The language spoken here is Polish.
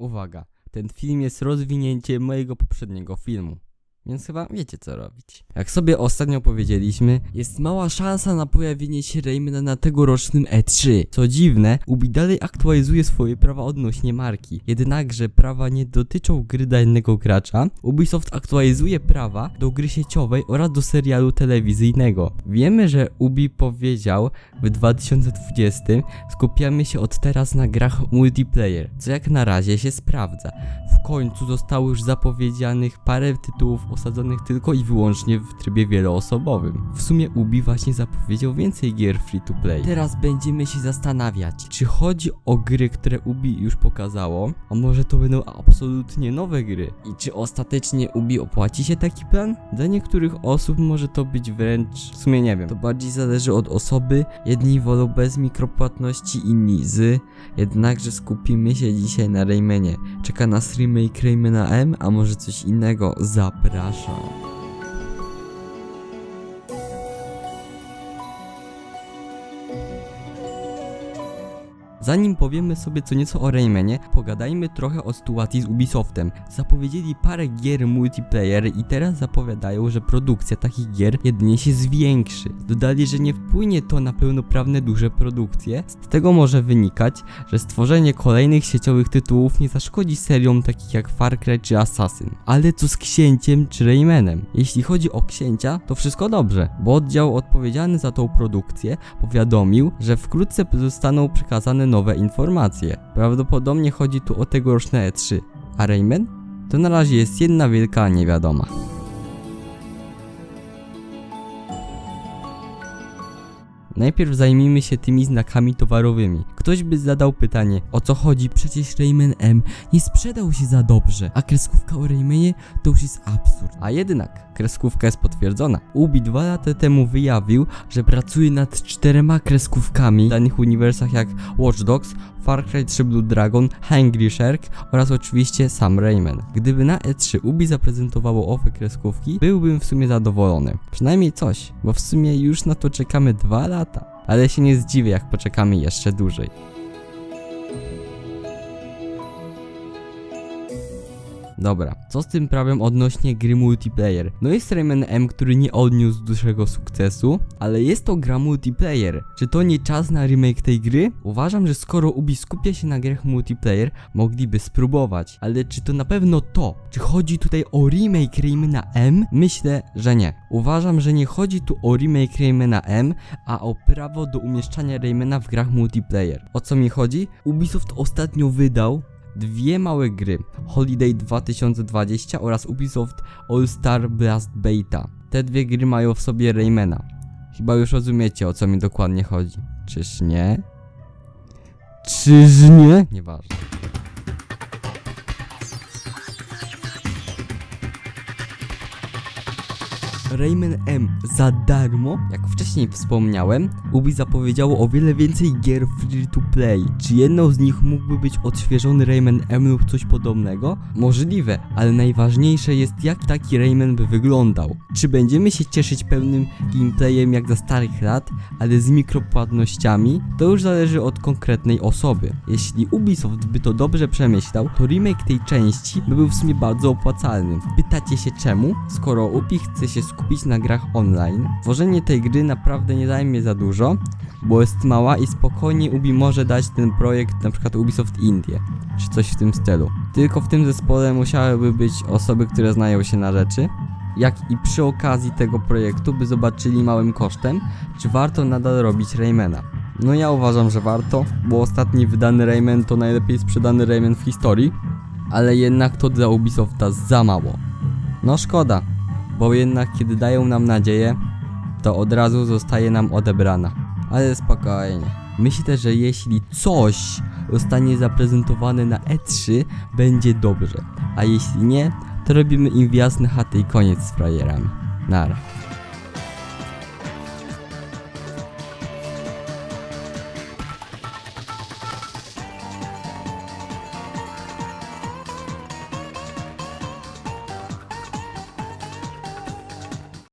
Uwaga, ten film jest rozwinięciem mojego poprzedniego filmu. Więc chyba wiecie co robić. Jak sobie ostatnio powiedzieliśmy, jest mała szansa na pojawienie się Raymana na tegorocznym E3. Co dziwne, Ubi dalej aktualizuje swoje prawa odnośnie marki. Jednakże prawa nie dotyczą gry danego gracza. Ubisoft aktualizuje prawa do gry sieciowej oraz do serialu telewizyjnego. Wiemy, że Ubi powiedział w 2020 skupiamy się od teraz na grach multiplayer, co jak na razie się sprawdza. W końcu zostało już zapowiedzianych parę tytułów osadzonych tylko i wyłącznie w trybie wieloosobowym. W sumie Ubi właśnie zapowiedział więcej gier free to play. Teraz będziemy się zastanawiać, czy chodzi o gry, które Ubi już pokazało, a może to będą absolutnie nowe gry. I czy ostatecznie Ubi opłaci się taki plan? Dla niektórych osób może to być wręcz, w sumie nie wiem, to bardziej zależy od osoby. Jedni wolą bez mikropłatności, inni z. Jednakże skupimy się dzisiaj na Raymanie. Czeka nas remake Raymana M, a może coś innego? Zapraszam. 打赏 Zanim powiemy sobie co nieco o Raymanie, pogadajmy trochę o sytuacji z Ubisoftem. Zapowiedzieli parę gier multiplayer i teraz zapowiadają, że produkcja takich gier jedynie się zwiększy. Dodali, że nie wpłynie to na pełnoprawne duże produkcje. Z tego może wynikać, że stworzenie kolejnych sieciowych tytułów nie zaszkodzi seriom takich jak Far Cry czy Assassin. Ale co z Księciem czy Raymanem? Jeśli chodzi o Księcia, to wszystko dobrze, bo oddział odpowiedzialny za tą produkcję powiadomił, że wkrótce zostaną przekazane nowe informacje. Prawdopodobnie chodzi tu o tegoroczne E3. A Rayman? To na razie jest jedna wielka niewiadoma. Najpierw zajmijmy się tymi znakami towarowymi. Ktoś by zadał pytanie, o co chodzi, przecież Rayman M nie sprzedał się za dobrze, a kreskówka o Raymanie to już jest absurd. A jednak, kreskówka jest potwierdzona. Ubi dwa lata temu wyjawił, że pracuje nad czterema kreskówkami w danych uniwersach jak Watch Dogs, Far Cry 3 Blue Dragon, Hungry Shark oraz oczywiście sam Rayman. Gdyby na E3 Ubi zaprezentowało owe kreskówki, byłbym w sumie zadowolony. Przynajmniej coś, bo w sumie już na to czekamy dwa lata. Ale się nie zdziwię, jak poczekamy jeszcze dłużej. Dobra, co z tym prawem odnośnie gry multiplayer? No jest Rayman M, który nie odniósł dużego sukcesu, ale jest to gra multiplayer. Czy to nie czas na remake tej gry? Uważam, że skoro Ubi skupia się na grach multiplayer, mogliby spróbować. Ale czy to na pewno to? Czy chodzi tutaj o remake Raymana M? Myślę, że nie. Uważam, że nie chodzi tu o remake Raymana M, a o prawo do umieszczania Raymana w grach multiplayer. O co mi chodzi? Ubisoft ostatnio wydał dwie małe gry Holiday 2020 oraz Ubisoft All Star Blast Beta. Te dwie gry mają w sobie Raymana. Chyba już rozumiecie o co mi dokładnie chodzi. Czyż nie? Czyż nie? Nieważne. Rayman M za darmo? Jak wcześniej wspomniałem, Ubi zapowiedziało o wiele więcej gier free play. Czy jedną z nich mógłby być odświeżony Rayman M lub coś podobnego? Możliwe, ale najważniejsze jest jak taki Rayman by wyglądał. Czy będziemy się cieszyć pełnym gameplayem jak za starych lat, ale z mikropłatnościami? To już zależy od konkretnej osoby. Jeśli Ubisoft by to dobrze przemyślał, to remake tej części by był w sumie bardzo opłacalny. Pytacie się czemu? Skoro Ubi chce się skupić na grach online, tworzenie tej gry naprawdę nie zajmie za dużo, bo jest mała i spokojnie Ubi może dać ten projekt na przykład Ubisoft Indie, czy coś w tym stylu. Tylko w tym zespole musiałyby być osoby, które znają się na rzeczy, jak i przy okazji tego projektu by zobaczyli małym kosztem, czy warto nadal robić Raymana. No ja uważam, że warto, bo ostatni wydany Rayman to najlepiej sprzedany Rayman w historii, ale jednak to dla Ubisofta za mało. No szkoda, bo jednak kiedy dają nam nadzieję, to od razu zostaje nam odebrana. Ale spokojnie. Myślę, że jeśli coś zostanie zaprezentowane na E3, będzie dobrze. A jeśli nie, to robimy im wjazd na chatę i koniec z frajerami. Nara.